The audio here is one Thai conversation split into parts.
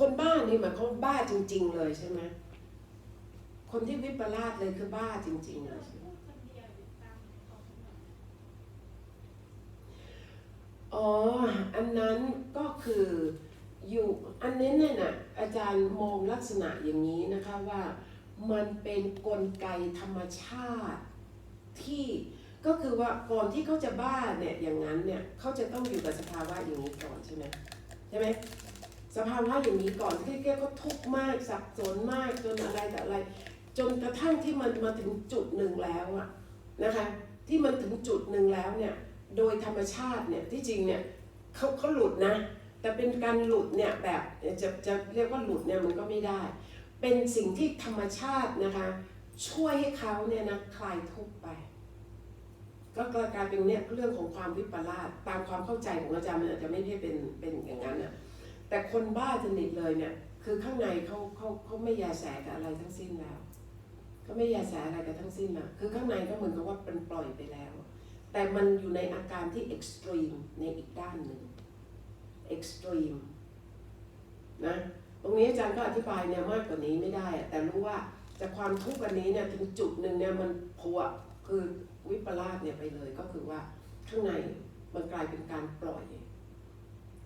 คนบ้านี่หมายความว่าบ้าจริง ๆ เลยใช่ไหมคนที่วิปลาสเลยคือบ้าจริงๆเลยอ๋อ อันนั้นก็คืออยู่อันนี้เนี่ยนะอาจารย์มองลักษณะอย่างนี้นะคะว่ามันเป็นกลไกธรรมชาติที่ก็คือว่าก่อนที่เขาจะบ้าเนี่ยอย่างนั้นเนี่ยเขาจะต้องอยู่กับสภาวะอย่างนี้ก่อนใช่ไหมใช่ไหม สภาวะอย่างนี้ก่อนที่แกก็ทุกข์มากสับสนมากจนอะไรแต่อะไร จนกระทั่งที่มันมาถึงจุดหนึ่งแล้วอะนะคะที่มันถึงจุดหนึ่งแล้วเนี่ยโดยธรรมชาติเนี่ยที่จริงเนี่ยเขาเขาหลุดนะ แต่เป็นการหลุดเนี่ยแบบจะจะเรียกว่าหลุดเนี่ยมันก็ไม่ได้ เป็นสิ่งที่ธรรมชาตินะคะ ช่วยให้เขาเนี่ยนะคลายทุกข์ไป ก็กลายเป็นเนี่ยเรื่องของความวิปลาสตามความเข้าใจของอาจารย์มันอาจจะไม่ได้เป็นเป็นอย่างนั้นนะ แต่คนบ้าสนิทเลยเนี่ย คือข้างในเขาเขาเขาไม่แยแสกับอะไรทั้งสิ้นแล้วเขาไม่แยแสอะไรกับทั้งสิ้นนะคือข้างในก็เหมือนกับว่าเป็นปล่อยไปแล้ว แต่มันอยู่ในอาการที่เอ็กซ์ตรีมในอีกด้านหนึ่งเอ็กซ์ตรีมนะตรงนี้อาจารย์ก็อธิบายเนี่ยมากกว่านี้ไม่ได้อะแต่รู้ว่าจากความทุกข์อันนี้เนี่ยถึงจุดหนึ่งเนี่ยมันพัวคือวิปลาสเนี่ยไปเลยก็คือว่าข้างในมันกลายเป็นการปล่อย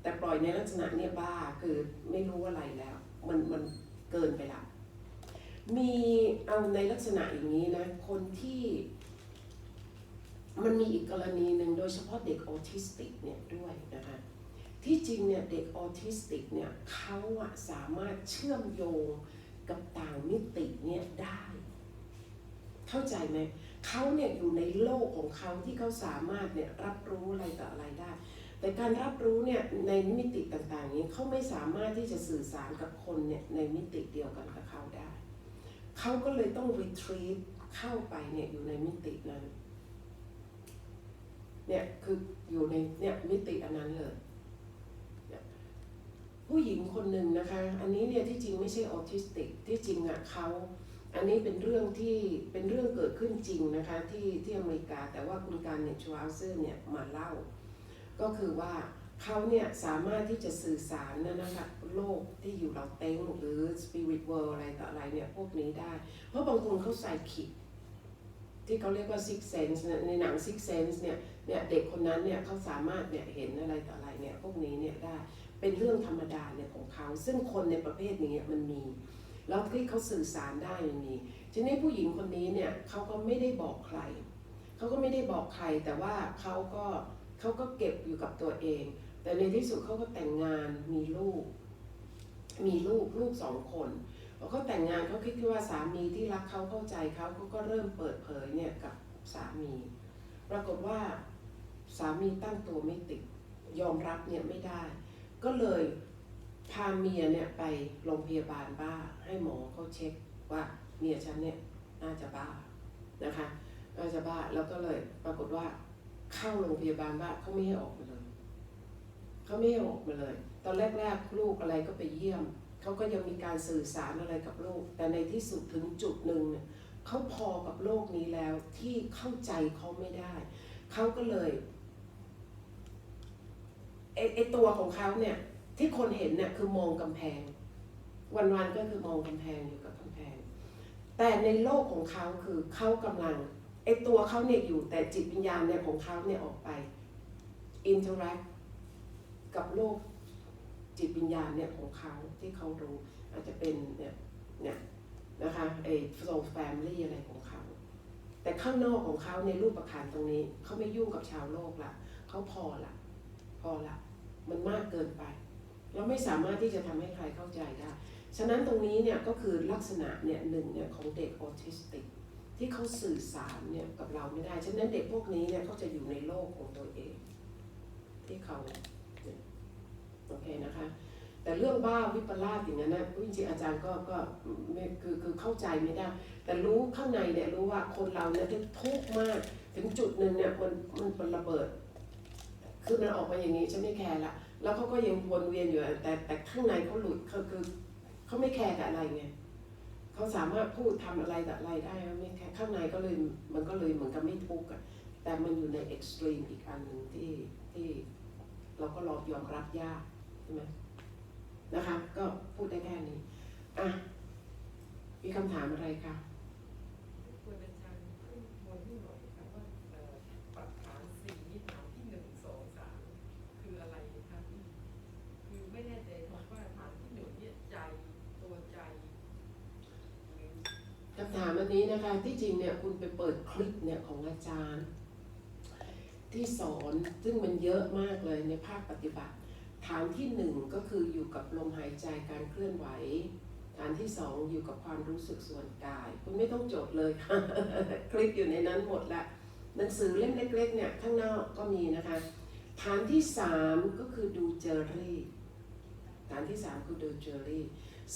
แต่ปล่อยในลักษณะเนี่ยบ้าคือไม่รู้อะไรแล้ว มันมันเกินไปละมีเอาในลักษณะอย่างนี้นะ คนที่มันมีอีกกรณีหนึ่งโดยเฉพาะเด็กออทิสติกเนี่ยด้วยนะคะที่จริงเนี่ยเด็กออทิสติกเนี่ยเขาอะสามารถเชื่อมโยงกับต่างมิติเนี่ยได้ เข้าใจไหมเขาเนี่ยอยู่ในโลกของเขาที่เขาสามารถเนี่ยรับรู้อะไรต่ออะไรได้ แต่การรับรู้เนี่ยในมิติต่างๆนี้เขาไม่สามารถที่จะสื่อสารกับคนเนี่ยในมิติเดียวกันกับเขาได้ เขาก็เลยต้อง retreat เข้าไปเนี่ยอยู่ในมิตินั้นเนี่ยคืออยู่ในเนี่ยมิติอันนั้นเลย ผู้หญิงคนหนึ่งนะคะ อันนี้เนี่ยที่จริงไม่ใช่ออทิสติกที่จริงอะเขาอันนี้เป็นเรื่องที่เป็นเรื่องเกิดขึ้นจริงนะคะที่ที่อเมริกาแต่ว่าคุณการเนี่ยชวาเซอร์เนี่ยมาเล่า ก็คือว่าเขาเนี่ยสามารถที่จะสื่อสารนะนะคะโลกที่อยู่เราเต็งหรือ spirit world อะไรต่ออะไรเนี่ยพวกนี้ได้ เพราะบางคนเขาใส่ขิดที่เขาเรียกว่า six sense ในหนัง six sense เนี่ยเนี่ยเด็กคนนั้นเนี่ยเขาสามารถเนี่ยเห็นอะไรต่ออะไรเนี่ยพวกนี้เนี่ยได้เป็นเรื่องธรรมดาเนี่ยของเขา ซึ่งคนในประเภทนี้มันมี แล้วที่เขาสื่อสารได้มันมีทีนี้ผู้หญิงคนนี้เนี่ยเขาก็ไม่ได้บอกใครเขาก็ไม่ได้บอกใครแต่ว่าเขาก็ เขาก็เก็บอยู่กับตัวเอง แต่ในที่สุดเขาก็แต่งงานมีลูก มีลูกลูกสองคนพอเขาแต่งงานเขาคิดว่าสามีที่รักเขาเข้าใจเขาเขาก็เริ่มเปิดเผยเนี่ยกับสามี ปรากฏว่าสามีตั้งตัวไม่ติดยอมรับเนี่ยไม่ได้ ก็เลยพาเมียเนี่ยไปโรงพยาบาลบ้า ให้หมอเขาเช็คว่าเมียฉันเนี่ยน่าจะบ้านะคะน่าจะบ้าแล้วก็เลยปรากฏว่า ข้าโรงพยาบาลบ้าเขาไม่ให้ออกมาเลยเขาไม่ให้ออกมาเลย ตอนแรกๆลูกอะไรก็ไปเยี่ยมเขาก็ยังมีการสื่อสารอะไรกับลูก แต่ในที่สุดถึงจุดหนึ่งเนี่ยเขาพอกับโลกนี้แล้วที่เข้าใจเขาไม่ได้เขาก็เลยไอไอตัวของเขาเนี่ยที่คนเห็นเนี่ยคือมองกำแพง วันๆก็คือมองกำแพงอยู่กับกำแพง แต่ในโลกของเขาคือเขากำลัง ไอตัวเขาเนี่ยอยู่แต่จิตวิญญาณเนี่ยของเขาเนี่ยออกไปอินเทอร์แอคกับโลกจิตวิญญาณเนี่ยของเขาที่เขารู้อาจจะเป็นเนี่ยเนี่ยนะคะไอโซลแฟมิลี่อะไรของเขา แต่ข้างนอกของเขาในรูปประคันตรงนี้เขาไม่ยุ่งกับชาวโลกละเขาพอละพอละมันมากเกินไปเราไม่สามารถที่จะทำให้ใครเข้าใจได้ ฉะนั้นตรงนี้เนี่ยก็คือลักษณะเนี่ยหนึ่งเนี่ยของเด็กออทิสติก ที่เขาสื่อสารเนี่ยกับเราไม่ได้ ฉะนั้นเด็กพวกนี้เนี่ยเขาจะอยู่ในโลกของตัวเอง ที่เขาโอเคนะคะ แต่เรื่องบ้าวิปลาสอย่างนั้นนะจริงๆอาจารย์ก็ก็คือคือเข้าใจไม่ได้ แต่รู้ข้างในเนี่ยรู้ว่าคนเราเนี่ยที่ทุกข์มากถึงจุดหนึ่งเนี่ยมันมันเป็นระเบิด คือมันออกมาอย่างนี้ฉันไม่แคร์ละ แล้วเขาก็ยังวนเวียนอยู่แต่แต่ข้างในเขาหลุดเขาคือเขาไม่แคร์กับอะไรไง เขาสามารถพูดทำอะไรแต่อะไรได้ไม่แค่ข้างในก็เลยมันก็เลยเหมือนกับไม่ทุกข์อะแต่มันอยู่ในเอ็กซ์ตรีมอีกอันหนึ่งที่ที่เราก็รอยอมรับยากใช่ไหมนะคะ ก็พูดดได้แค่นี้อะมีคำถามอะไรคะ ควรอาจารย์ขึ้นบนให้หน่อยครับว่าเอ่อปักฐานสี่นี่ฐานที่หนึ่งสองสามคืออะไรครับคือไม่แน่ใจครับว่าฐานที่หนึ่งเนี่ยใจตัวใจหรือันนี้นะคะที่จริงเนี่ยคุณไปเปิดคลิปเนี่ยของอาจารย์ ที่สอนซึ่งมันเยอะมากเลยในภาคปฏิบัติ ฐานที่หนึ่งก็คืออยู่กับลมหายใจการเคลื่อนไหว ฐานที่สองอยู่กับความรู้สึกส่วนกาย คุณไม่ต้องจดเลยค่ะคลิปอยู่ในนั้นหมดละหนังสือเล่มเล็กๆเนี่ยข้างนอกก็มีนะคะ ฐานที่สามก็คือดูเจอรี่ฐานที่สามคือดูเจอรี่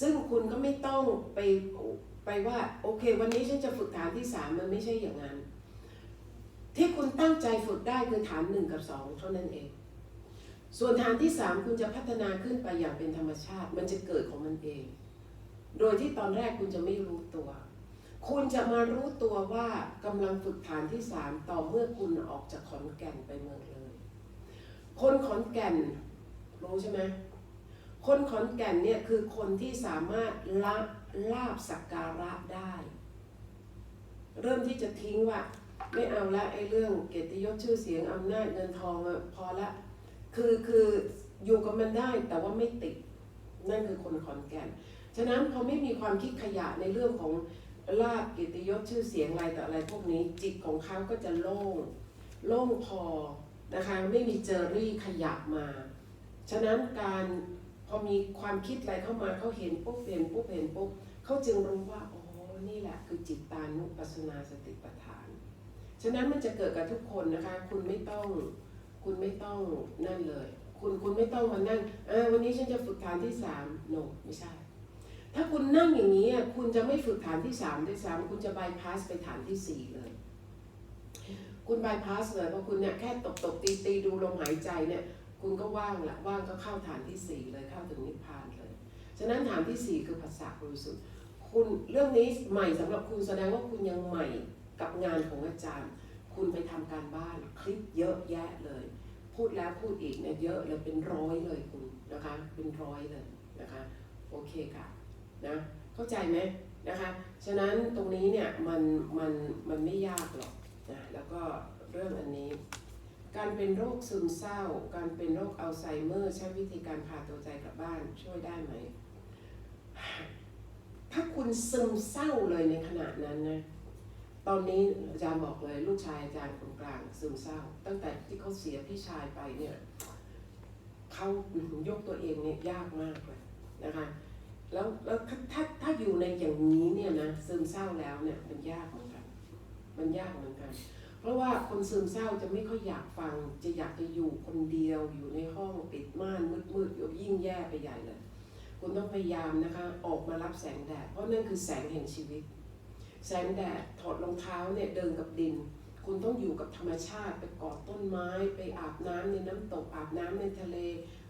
ซึ่งคุณก็ไม่ต้องไป ไปว่าโอเค วันนี้ฉันจะฝึกฐานที่สามมันไม่ใช่อย่างนั้น ที่คุณตั้งใจฝึกได้คือฐานหนึ่งกับสองเท่านั้นเอง ส่วนฐานที่สามคุณจะพัฒนาขึ้นไปอย่างเป็นธรรมชาติ มันจะเกิดของมันเอง โดยที่ตอนแรกคุณจะไม่รู้ตัว คุณจะมารู้ตัวว่ากำลังฝึกฐานที่สามต่อเมื่อคุณออกจากขอนแก่นไปเมืองเลย คนขอนแก่นรู้ใช่ไหม คนขอนแก่นเนี่ยคือคนที่สามารถละลาบสักการะได้ เริ่มที่จะทิ้งว่าไม่เอาละไอ้เรื่องเกียรติยศชื่อเสียงอำนาจเงินทองพอละ คือคืออยู่กับมันได้แต่ว่าไม่ติด นั่นคือคนขอนแก่น ฉะนั้นพอไม่มีความคิดขยะในเรื่องของลาบเกียรติยศชื่อเสียงอะไรต่ออะไรพวกนี้จิตของเขาก็จะโล่งโล่งพอนะคะไม่มีเจอรี่ขยะมา ฉะนั้นการ พอมีความคิดอะไรเข้ามาเขาเห็นปุ๊บเห็นปุ๊บเห็นปุ๊บเขาจึงรู้ว่าอ๋อนี่แหละคือจิตตานุปัสสนาสติปัฏฐาน ฉะนั้นมันจะเกิดกับทุกคนนะคะ คุณไม่ต้องคุณไม่ต้องนั่นเลย คุณคุณไม่ต้องมานั่งอ่าวันนี้ฉันจะฝึกฐานที่สามโนไม่ใช่ ถ้าคุณนั่งอย่างนี้คุณจะไม่ฝึกฐานที่สามด้วยซ้ำคุณจะบายพาสไปฐานที่สี่เลยคุณบายพาสเลยเพราะคุณเนี่ยแค่ตบตบตีตีดูลมหายใจเนี่ย คุณก็ว่างละว่างก็เข้าฐานที่สี่เลยเข้าถึงนิพพานเลย ฉะนั้นฐานที่สี่คือภาษาบริสุทธิ์คุณเรื่องนี้ใหม่สำหรับคุณแสดงว่าคุณยังใหม่กับงานของอาจารย์ คุณไปทำการบ้านคลิปเยอะแยะเลย พูดแล้วพูดอีกเนี่ยเยอะเลยเป็นร้อยเลยคุณนะคะเป็นร้อยเลยนะคะโอเคค่ะนะเข้าใจไหมนะคะฉะนั้นตรงนี้เนี่ยมันมันมันไม่ยากหรอกนะแล้วก็เรื่องอันนี้ การเป็นโรคซึมเศร้า การเป็นโรคอัลไซเมอร์ ใช้วิธีการพาตัวใจกลับบ้านช่วยได้ไหม ถ้าคุณซึมเศร้าเลยในขณะนั้นนะ ตอนนี้อาจารย์บอกเลยลูกชายอาจารย์คนกลางซึมเศร้า ตั้งแต่ที่เขาเสียพี่ชายไปเนี่ยเขายกตัวเองเนี่ยยากมากเลยนะคะ แล้วแล้วถ้าถ้าอยู่ในอย่างนี้เนี่ยนะซึมเศร้าแล้วเนี่ยมันยากเหมือนกัน มันยากเหมือนกัน เพราะว่าคนซึมเศร้าจะไม่ค่อยอยากฟัง จะอยากจะอยู่คนเดียวอยู่ในห้องปิดม่านมืดๆย,ยิ่งแย่ไปใหญ่เลย คุณต้องพยายามนะคะออกมารับแสงแดด เพราะนั่นคือแสงแห่งชีวิต แสงแดดถอดรองเท้าเนี่ยเดินกับดิน คุณต้องอยู่กับธรรมชาติไปกอดต้นไม้ไปอาบน้ำในน้ำตกอาบน้ำในทะเล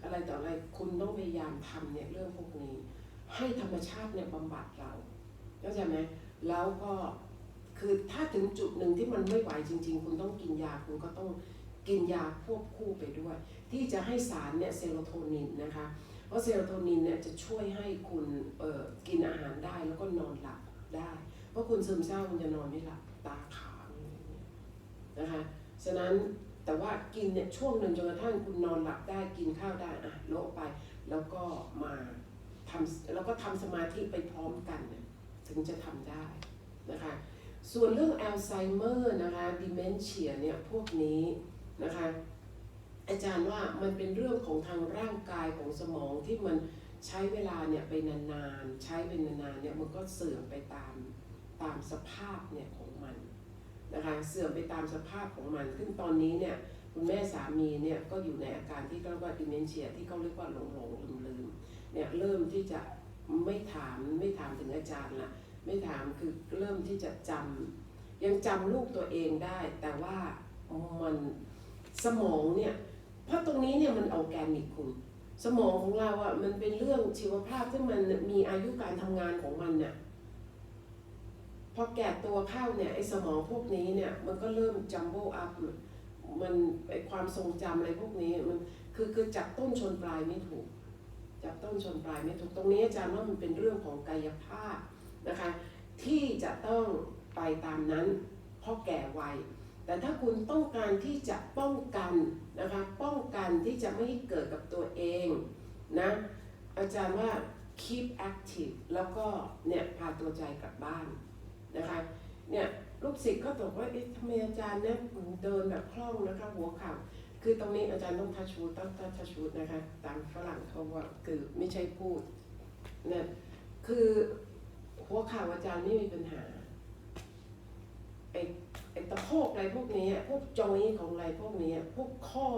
อะไรต่ออะไรคุณต้องพยายามทำเนี่ยเรื่องพวกนี้ ให้ธรรมชาติเนี่ยบำบัดเราเข้าใจไหมแล้วก็ คือถ้าถึงจุดหนึ่งที่มันไม่ไหวจริง ๆ คุณต้องกินยาคุณก็ต้องกินยาควบคู่ไปด้วย ที่จะให้สารเนี่ยเซโรโทนินนะคะ เพราะเซโรโทนินเนี่ยจะช่วยให้คุณเอ่อกินอาหารได้แล้วก็นอนหลับได้ เพราะคุณซึมเศร้าคุณจะนอนไม่หลับตาขางอะไรเงี้ยนะคะฉะนั้นแต่ว่ากินเนี่ยช่วงหนึ่งจนกระทั่งคุณนอนหลับได้กินข้าวได้อะโละไปแล้วก็มาทำแล้วก็ทำสมาธิไปพร้อมกันเนี่ยถึงจะทำได้นะคะ ส่วนเรื่องอัลไซเมอร์นะคะดิเมนเชียเนี่ยพวกนี้นะคะ อาจารย์ว่ามันเป็นเรื่องของทางร่างกายของสมองที่มันใช้เวลาเนี่ยไปนานๆ ใช้เป็นนานๆเนี่ยมันก็เสื่อมไปตามตามสภาพเนี่ยของมันนะคะเสื่อมไปตามสภาพของมัน ซึ่งตอนนี้เนี่ยคุณแม่สามีเนี่ยก็อยู่ในอาการที่เรียกว่าดิเมนเชียที่เขาเรียกว่าหลงหลงลืมลืมๆเนี่ยเริ่มที่จะไม่ถามไม่ถามถึงอาจารย์ละ ไม่ถามคือเริ่มที่จะจำยังจำลูกตัวเองได้ แต่ว่ามันสมองเนี่ยเพราะตรงนี้เนี่ยมันออแกนิกคุณสมองของเราอะมันเป็นเรื่องชีวภาพที่มันมีอายุการทำงานของมันเนี่ยพอแก่ตัวเข้าเนี่ยไอ้สมองพวกนี้เนี่ยมันก็เริ่มจัมโบ้อัพมันไอ้ความทรงจำอะไรพวกนี้มันคือคือจับต้นชนปลายไม่ถูกจับต้นชนปลายไม่ถูกตรงนี้อาจารย์ว่ามันเป็นเรื่องของกายภาพ นะคะ ที่จะต้องไปตามนั้นเพราะแก่วัย แต่ถ้าคุณต้องการที่จะป้องกันนะคะ ป้องกันที่จะไม่ให้เกิดกับตัวเองนะอาจารย์ว่า keep active แล้วก็เนี่ยพาตัวใจกลับบ้านนะคะเนี่ยลูกศิษย์ก็บอกว่าเอ๊ะทำไมอาจารย์เนี่ยเดินแบบคล่องนะคะ หัวเข่าคือตรงนี้อาจารย์ต้องทัชชูต้องทัชชูนะคะตามฝรั่งเขาว่าคือไม่ใช่พูดเนี่ยคือ หัวเข่าอาจารย์ไม่มีปัญหาไอ้ไอ้ตะโพกอะไรพวกนี้พวกจอยของอะไรพวกนี้พวกข้อ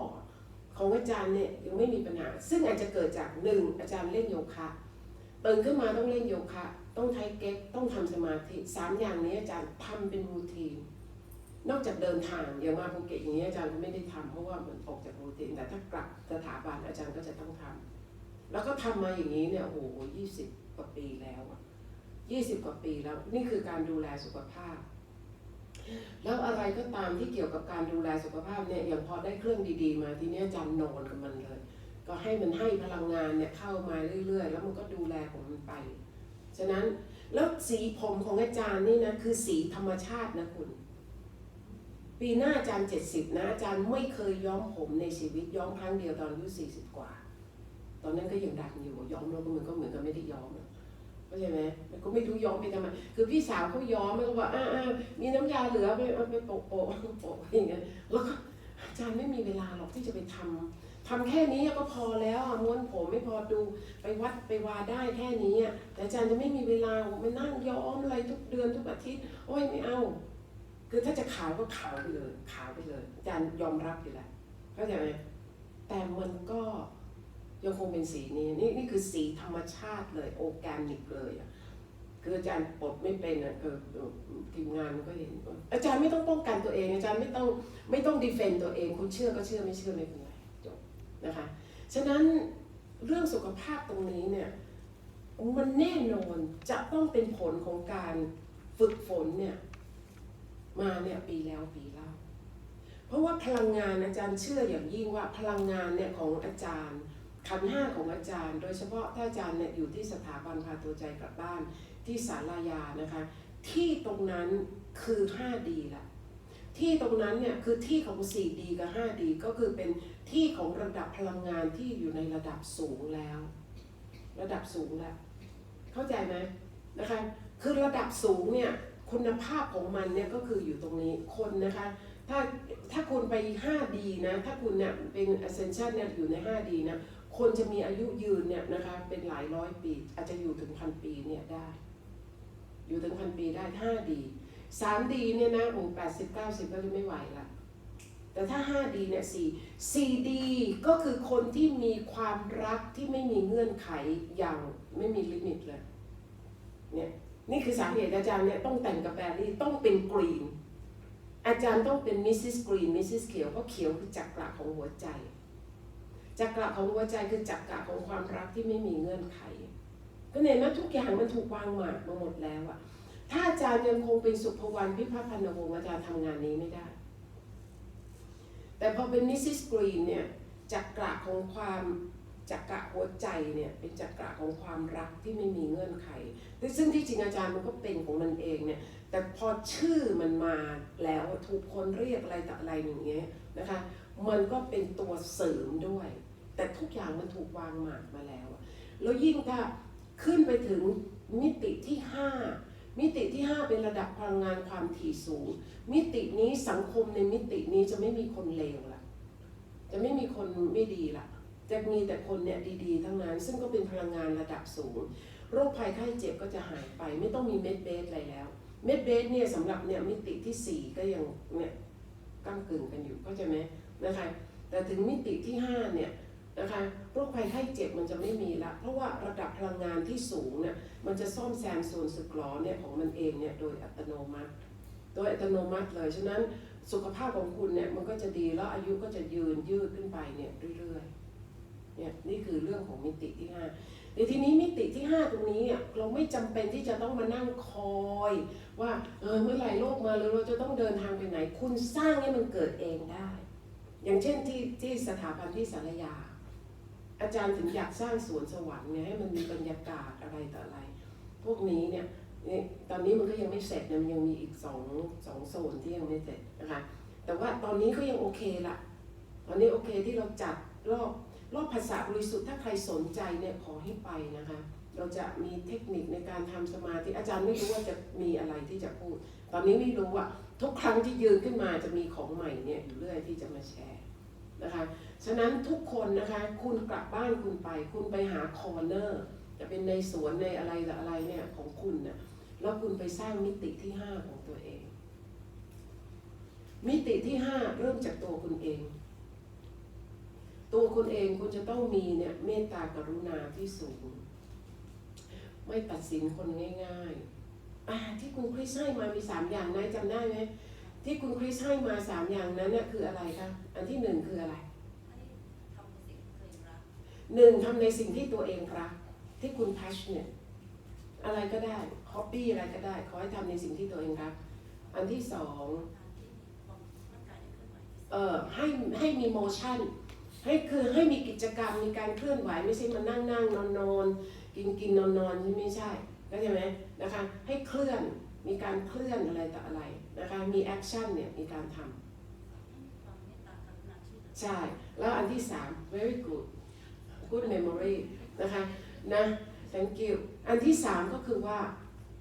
ของอาจารย์เนี่ยยังไม่มีปัญหา ซึ่งอาจจะเกิดจากหนึ่งอาจารย์เล่นโยคะตื่นขึ้นมาต้องเล่นโยคะ ต้องไทเก๊กต้องทำสมาธิสามอย่างนี้อาจารย์ทำเป็นรูทีนนอกจากเดินทางอย่างมาภูเก็ตอย่างนี้อาจารย์ก็ไม่ได้ทำเพราะว่ามันออกจากรูทีนแต่ถ้ากลับสถาบันอาจารย์ก็จะต้องทำแล้วก็ทำมาอย่างนี้เนี่ยโอ้โหยี่สิบกว่าปีแล้วอะ ยี่สิบกว่าปีแล้วนี่คือการดูแลสุขภาพ แล้วอะไรก็ตามที่เกี่ยวกับการดูแลสุขภาพเนี่ยอย่างพอได้เครื่องดีๆ มาทีนี้จารย์นอนกับมันเลย ก็ให้มันให้พลังงานเนี่ยเข้ามาเรื่อย ๆ แล้วมันก็ดูแลของมันไป ฉะนั้นแล้วสีผมของอาจารย์นี่นะคือสีธรรมชาตินะคุณ ปีหน้าอาจารย์เจ็ดสิบนะอาจารย์ไม่เคยย้อมผมในชีวิตย้อมครั้งเดียวตอนอายุสี่สิบกว่า ตอนนั้นก็ยังดังอยู่ย้อมแล้วมันก็เหมือนกับไม่ได้ย้อมอะ เข้าใจไหมมันก็ไม่รู้ย้อมไปทำไมคือพี่สาวเขาย้อมแล้วก็บอกอ่าอ่ามีน้ำยาเหลือไปเอาไปโปะโปะโปะอย่างเงี้ยแล้วก็อาจารย์ไม่มีเวลาหรอกที่จะไปทำทำแค่นี้ก็พอแล้วม้วนผมไม่พอดูไปวัดไปวาได้แค่นี้แต่อาจารย์จะไม่มีเวลามานั่งย้อมอะไรทุกเดือนทุกอาทิตย์โอ้ยไม่เอา คือถ้าจะขาวก็ขาวไปเลยขาวไปเลยอาจารย์ยอมรับอยู่แล้วเข้าใจไหมแต่มันก็ ยังคงเป็นสีนี้นี่นี่คือสีธรรมชาติเลยโอแกนิกเลยอะคืออาจารย์ปลดไม่เป็นอะเออทีมงานก็เห็นอาจารย์ไม่ต้องป้องกันตัวเอง อาจารย์ไม่ต้องไม่ต้องดีเฟนต์ตัวเอง คุณเชื่อก็เชื่อไม่เชื่อไม่เป็นไรจบนะคะฉะนั้นเรื่องสุขภาพตรงนี้เนี่ยมันแน่นอนจะต้องเป็นผลของการฝึกฝนเนี่ยมาเนี่ยปีแล้วปีเล่า เพราะว่าพลังงานอาจารย์เชื่ออย่างยิ่งว่าพลังงานเนี่ยของอาจารย์ ขันห้าของอาจารย์ โดยเฉพาะถ้าอาจารย์เนี่ยอยู่ที่สถาบันพาตัวใจกลับบ้านที่ศาลายานะคะ ที่ตรงนั้นคือ 5D ละที่ตรงนั้นเนี่ยคือที่ของ 4D กับ 5D ก็คือเป็นที่ของระดับพลังงานที่อยู่ในระดับสูงแล้ว ระดับสูงแล้ว เข้าใจไหมนะคะคือระดับสูงเนี่ยคุณภาพของมันเนี่ยก็คืออยู่ตรงนี้คนนะคะถ้าถ้าคุณไป 5D นะถ้าคุณเนี่ยเป็น ascension เนี่ยอยู่ใน 5D นะ คนจะมีอายุยืนเนี่ยนะคะเป็นหลายร้อยปี อาจจะอยู่ถึงพันปีเนี่ยได้ อยู่ถึงพันปีได้ 5D 3D เนี่ยนะโอ้แปดสิบเก้าสิบก็จะไม่ไหวละแต่ถ้า 5D เนี่ย4 4D ก็คือคนที่มีความรักที่ไม่มีเงื่อนไขอย่างไม่มีลิมิตเลยเนี่ยนี่คือสาเหตุอาจารย์เนี่ยต้องแต่งกับแบรี่ต้องเป็นกรีนอาจารย์ต้องเป็นมิสซิสกรีนมิสซิสเขียวเพราะเขียวคือจักระของหัวใจ จักระของหัวใจคือจักระของความรักที่ไม่มีเงื่อนไข ก็เนี่ยนะทุกอย่างมันถูกวางหมากมาหมดแล้วอะถ้าอาจารย์ยังคงเป็นสุภวรรณพิพัฒนวงศ์อาจารย์ทำงานนี้ไม่ได้ แต่พอเป็นมิสซิสกรีนเนี่ยจักระของความจักระหัวใจเนี่ยเป็นจักระของความรักที่ไม่มีเงื่อนไข ซึ่งที่จริงอาจารย์มันก็เป็นของมันเองเนี่ย แต่พอชื่อมันมาแล้วถูกคนเรียกอะไรต่ออะไรอย่างเงี้ยนะคะ มันก็เป็นตัวเสริมด้วย แต่ทุกอย่างมันถูกวางหมากมาแล้ว แล้วยิ่งถ้าขึ้นไปถึงมิติที่ 5 มิติที่ 5 เป็นระดับพลังงานความถี่สูง มิตินี้สังคมในมิตินี้จะไม่มีคนเลวละจะไม่มีคนไม่ดีละจะมีแต่คนเนี่ยดีๆ ทั้งนั้น ซึ่งก็เป็นพลังงานระดับสูง โรคภัยไข้เจ็บก็จะหายไป ไม่ต้องมีเม็ดเบสอะไรแล้ว เม็ดเบสเนี่ยสำหรับเนี่ยมิติที่ 4 ก็ยังเนี่ยก้ากึ่งกันอยู่เข้าใจไหม นะคะแต่ถึงมิติที่5เนี่ยนะคะโรคภัยไข้เจ็บมันจะไม่มีละ เพราะว่าระดับพลังงานที่สูงเนี่ยมันจะซ่อมแซมส่วนสึกหรอเนี่ยของมันเองเนี่ยโดยอัตโนมัติ โดยอัตโนมัติเลย ฉะนั้นสุขภาพของคุณเนี่ยมันก็จะดีแล้วอายุก็จะยืนยืดขึ้นไปเนี่ยเรื่อยๆเนี่ยนี่คือเรื่องของมิติที่5ในทีนี้มิติที่ 5 ตรงนี้อะเราไม่จำเป็นที่จะต้องมานั่งคอย ว่าเออเมื่อไหร่โลกมาแล้วเราจะต้องเดินทางไปไหน คุณสร้างให้มันเกิดเองได้ อย่างเช่นที่ที่สถาบันที่สารยา อาจารย์ถึงอยากสร้างสวนสวรรค์ไงให้มันมีบรรยากาศอะไรต่ออะไร พวกนี้เนี่ยตอนนี้มันก็ยังไม่เสร็จนะมันยังมีอีกสองสองโซนที่ยังไม่เสร็จนะคะแต่ว่าตอนนี้ก็ยังโอเคละตอนนี้โอเคที่เราจัดรอบรอบภาษาบริสุทธิ์ถ้าใครสนใจเนี่ยขอให้ไปนะคะเราจะมีเทคนิคในการทำสมาธิอาจารย์ไม่รู้ว่าจะมีอะไรที่จะพูด ตอนนี้ไม่รู้อะ ทุกครั้งที่ยืนขึ้นมาจะมีของใหม่เนี่ยอยู่เรื่อยที่จะมาแชร์นะคะ ฉะนั้นทุกคนนะคะคุณกลับบ้านคุณไป คุณไปหาคอร์เนอร์จะเป็นในสวนในอะไรต่ออะไรเนี่ยของคุณน่ะแล้วคุณไปสร้างมิติที่ห้าของตัวเอง มิติที่ห้าเริ่มจากตัวคุณเอง ตัวคุณเองคุณจะต้องมีเนี่ยเมตตากรุณาที่สูง ไม่ตัดสินคนง่าย ๆ อ่าที่คุณคริสให้มามีสามอย่างนะจำได้ไหมที่คุณคริสให้มาสามอย่างนั้นเนี่ยคืออะไรคะอันที่หนึ่งคืออะไรหนึ่งทำในสิ่งที่ตัวเองรัก ที่คุณ passionate อะไรก็ได้ hobby อะไรก็ได้ขอให้ทำในสิ่งที่ตัวเองรัก อันที่สองเอ่อให้ให้มี motion ให้คือให้มีกิจกรรมมีการเคลื่อนไหวไม่ใช่มานั่งนั่งนอนนอนกินกินนอนนอนไม่ใช่ เข้าใจไหมนะคะให้เคลื่อนมีการเคลื่อนอะไรต่ออะไรนะคะมี action เนี่ยมีการทำใช่ แล้วอันที่สาม very good good memory นะคะนะ thank you อันที่สามก็คือว่า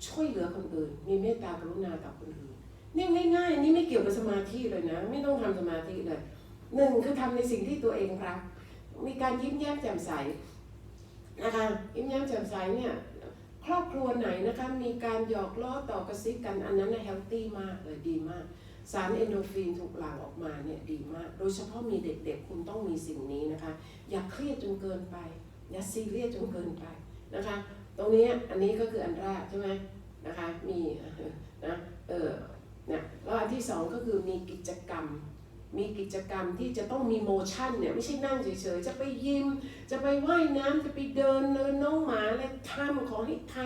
ช่วยเหลือคนอื่น มีเมตตากรุณาต่อคนอื่นนี่ง่ายๆอันนี้ไม่เกี่ยวกับสมาธิเลยนะ ไม่ต้องทำสมาธิเลยหนึ่งคือทำในสิ่งที่ตัวเองรัก มีการยิ้มแย้มแจ่มใสนะคะยิ้มแย้มแจ่มใสเนี่ย ครอบครัวไหนนะคะมีการหยอกล้อต่อกระซิบกันอันนั้นนะเฮลตี้มากเลยดีมาก สารเอนโดฟินถูกหลั่งออกมาเนี่ยดีมาก โดยเฉพาะมีเด็กๆ คุณต้องมีสิ่งนี้นะคะ อย่าเครียดจนเกินไป อย่าซีเรียสจนเกินไปนะคะ ตรงนี้อันนี้ก็คืออันแรกใช่ไหมนะคะมีนะเออเนี่ยแล้วอันที่สองก็คือมีกิจกรรมมีกิจกรรมที่จะต้องมีโมชั่นเนี่ยไม่ใช่นั่งเฉยๆ จะไปยิม จะไปว่ายน้ำจะไปเดินเนินำขอให้ท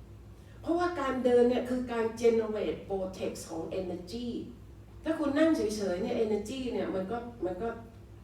ำเพราะว่าการเดินเนี่ยคือการ generate vortex ของ energy ถ้าคุณนั่งเฉยๆเนี่ย energy เนี่ยมันก็มันก็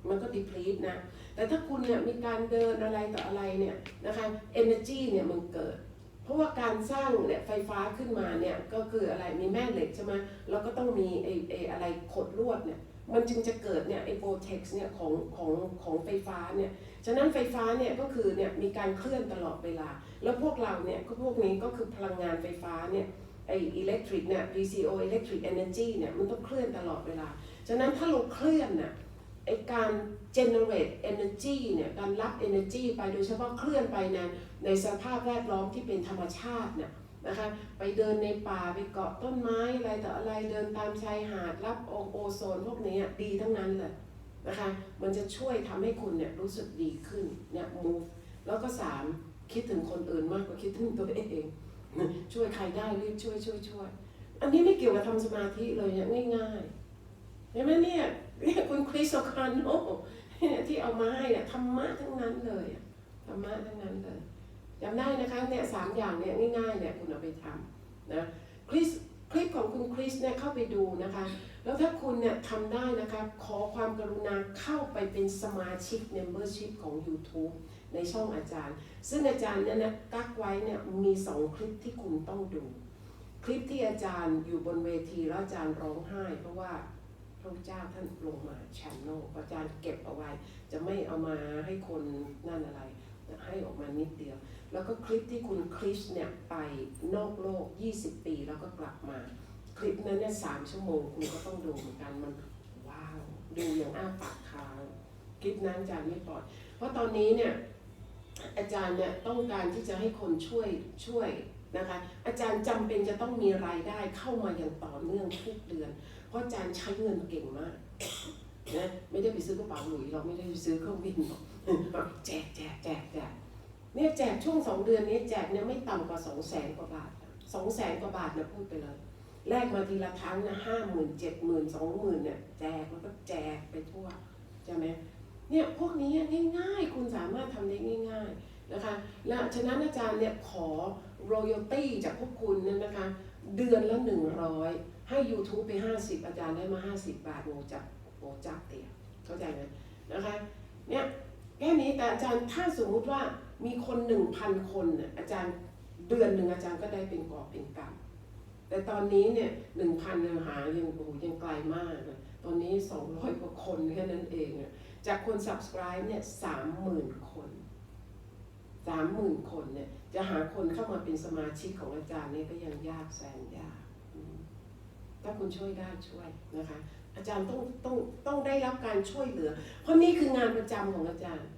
มันก็ deplete นะ แต่ถ้าคุณเนี่ยมีการเดินอะไรต่ออะไรเนี่ยนะคะ energy เนี่ยมันเกิด เพราะว่าการสร้างเนี่ยไฟฟ้าขึ้นมาเนี่ยก็คืออะไรมีแม่เหล็กใช่ไหมแล้วก็ต้องมีไอ้ไอ้อะไรขดลวดเนี่ยมันจึงจะเกิดเนี่ยไอ้ vortex เนี่ยของของของไฟฟ้าเนี่ย ฉะนั้นไฟฟ้าเนี่ยก็คือเนี่ยมีการเคลื่อนตลอดเวลา แล้วพวกเราเนี่ยก็พวกนี้ก็คือพลังงานไฟฟ้าเนี่ยไอ้ electric เนี่ย VCO electric energy เนี่ยมันต้องเคลื่อนตลอดเวลา ฉะนั้นถ้าเราเคลื่อนน่ะไอการ generate energy เนี่ยการรับ energy ไปโดยเฉพาะเคลื่อนไปในในสภาพแวดล้อมที่เป็นธรรมชาติเนี่ยนะคะไปเดินในป่าไปเกาะต้นไม้อะไรต่ออะไรเดินตามชายหาดรับโอโอโซนพวกนี้อะดีทั้งนั้นเลย นะคะ มันจะช่วยทำให้คุณเนี่ยรู้สึกดีขึ้นเนี่ย move แล้วก็สามคิดถึงคนอื่นมากกว่าคิดถึงตัวเองช่วยใครได้รีบช่วยช่วยช่วยอันนี้ไม่เกี่ยวกับทำสมาธิเลยเนี่ยง่ายๆเห็นไหมเนี่ยเนี่ยคุณคริสโอคานโนที่เอามาให้เนี่ยธรรมะทั้งนั้นเลยธรรมะทั้งนั้นเลยจำได้นะคะเนี่ยสามอย่างเนี่ยง่ายๆเนี่ยคุณเอาไปทำนะคริสคลิปของคุณคริสเนี่ยเข้าไปดูนะคะ แล้วถ้าคุณเนี่ยทำได้นะคะขอความกรุณาเข้าไปเป็นสมาชิก membership ของ YouTube ในช่องอาจารย์ ซึ่งอาจารย์เนี่ยนะกักไว้เนี่ยมีสองคลิปที่คุณต้องดู คลิปที่อาจารย์อยู่บนเวทีแล้วอาจารย์ร้องไห้ เพราะว่าพระเจ้าท่านลงมาแชนโนอาจารย์เก็บเอาไว้ จะไม่เอามาให้คนนั่นอะไร ให้ออกมานิดเดียว แล้วก็คลิปที่คุณคริสเนี่ยไปนอกโลก 20 ปีแล้วก็กลับมา คลิปนั้นเนี่ยสามชั่วโมงคุณก็ต้องดูเหมือนกันมันว้าวดูอย่างอ้าปากค้างคลิปนั้นอาจารย์ไม่ปล่อย เพราะตอนนี้เนี่ยอาจารย์เนี่ยต้องการที่จะให้คนช่วยช่วยนะคะอาจารย์จำเป็นจะต้องมีรายได้เข้ามาอย่างต่อเนื่องทุกเดือน เพราะอาจารย์ใช้เงินเก่งมากนะไม่ได้ไปซื้อกระเป๋าหลุยเราไม่ได้ไปซื้อเครื่องบินหรอกแจกแจกแจกแจกเนี่ยแจกช่วงสองเดือนนี้แจกเนี่ยไม่ต่ำกว่าสองแสนกว่าบาทสองแสนกว่าบาทนะพูดไปเลย แลกมาทีละครั้งนะห้าหมื่นเจ็ดหมื่นสองหมื่นเนี่ยแจกแล้วก็แจกไปทั่วใช่ไหมเนี่ยพวกนี้ง่ายๆ คุณสามารถทำได้ง่าย ๆนะคะและฉะนั้นอาจารย์เนี่ยขอ royalty จากพวกคุณเนี่ยนะคะ เดือนละหนึ่งร้อยให้ YouTube ไปห้าสิบอาจารย์ได้มาห้าสิบบาทโมจับโมจับเตียเข้าใจไหมนะคะเนี่ยแค่นี้แต่อาจารย์ถ้าสมมุติว่ามีคนหนึ่งพันคนน่ะอาจารย์เดือนหนึ่งอาจารย์ก็ได้เป็นกอบเป็นกำ แต่ตอนนี้เนี่ยหนึ่งพันเนหายังโอ้โหยังไกลมากนะตอนนี้สองร้อยกว่าคนแค่นั้นเองอะจากคน subscribe เนี่ยสามหมื่นคนสามหมื่นคนเนี่ยจะหาคนเข้ามาเป็นสมาชิกของอาจารย์นี่ก็ยังยากแสนยากถ้าคุณช่วยได้ช่วยนะคะ อาจารย์ต้องต้องต้องได้รับการช่วยเหลือ เพราะนี่คืองานประจำของอาจารย์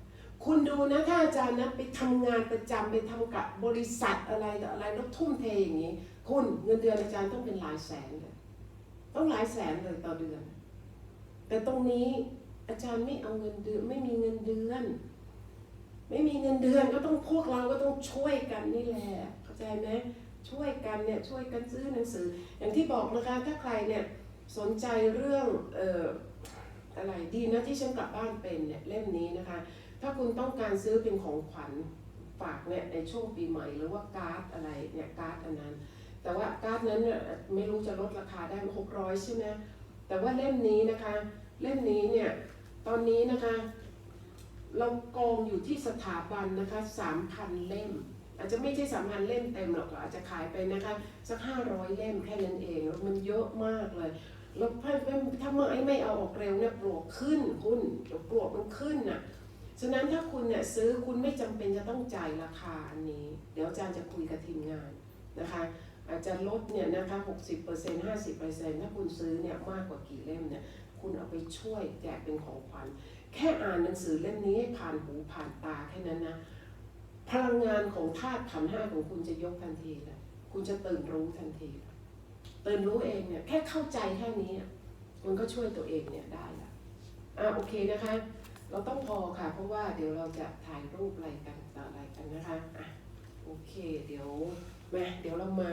คุณดูนะถ้าอาจารย์นะไปทำงานประจำไปทำกับบริษัทอะไรต่ออะไรแล้วทุ่มเทอย่างนี้ คุณเงินเดือนอาจารย์ต้องเป็นหลายแสนเลยต้องหลายแสนเลยต่อเดือน แต่ตรงนี้อาจารย์ไม่เอาเงินเดือนไม่มีเงินเดือน ไม่มีเงินเดือนก็ต้องพวกเราก็ต้องช่วยกันนี่แหละเข้าใจไหมช่วยกันเนี่ยช่วยกันซื้อหนังสือ อย่างที่บอกนะคะถ้าใครเนี่ยสนใจเรื่องเอ่ออะไรดีนะที่ฉันกลับบ้านเป็นเนี่ยเล่มนี้นะคะ ถ้าคุณต้องการซื้อเป็นของขวัญฝากเนี่ยในช่วงปีใหม่หรือว่าการ์ดอะไรเนี่ยการ์ดอันนั้น แต่ว่าการ์ดนั้นเนี่ยไม่รู้จะลดราคาได้หกร้อยใช่ไหมแต่ว่าเล่มนี้นะคะ เล่มนี้เนี่ยตอนนี้นะคะ เรากองอยู่ที่สถาบันนะคะสามพันเล่ม อาจจะไม่ใช่สามพันเล่มเต็มหรอกอาจจะขายไปนะคะสักห้าร้อยเล่มแค่นั้นเองมันเยอะมากเลยแล้วถ้าถ้าไม่ไม่เอาออกเร็วเนี่ยปลวกขึ้นคุณเดี๋ยวปลวกมันขึ้นน่ะฉะนั้นถ้าคุณเนี่ยซื้อคุณไม่จำเป็นจะต้องจ่ายราคาอันนี้ เดี๋ยวอาจารย์จะคุยกับทีมงานนะคะ อาจจะลดเนี่ยนะคะ60% 50%ถ้าคุณซื้อเนี่ยมากกว่ากี่เล่มเนี่ยคุณเอาไปช่วยแจกเป็นของขวัญแค่อ่านหนังสือเล่มนี้ให้ผ่านหูผ่านตาแค่นั้นนะ พลังงานของธาตุขันห้าของคุณจะยกทันทีเลยคุณจะตื่นรู้ทันทีเตื่นรู้เองเนี่ยแค่เข้าใจแค่นี้อะคุณก็ช่วยตัวเองเนี่ยได้ละอะโอเคนะคะ เราต้องพอค่ะ เพราะว่าเดี๋ยวเราจะถ่ายรูปอะไรกันต่ออะไรกันนะคะอะโอเค เดี๋ยว มาเดี๋ยวเรามา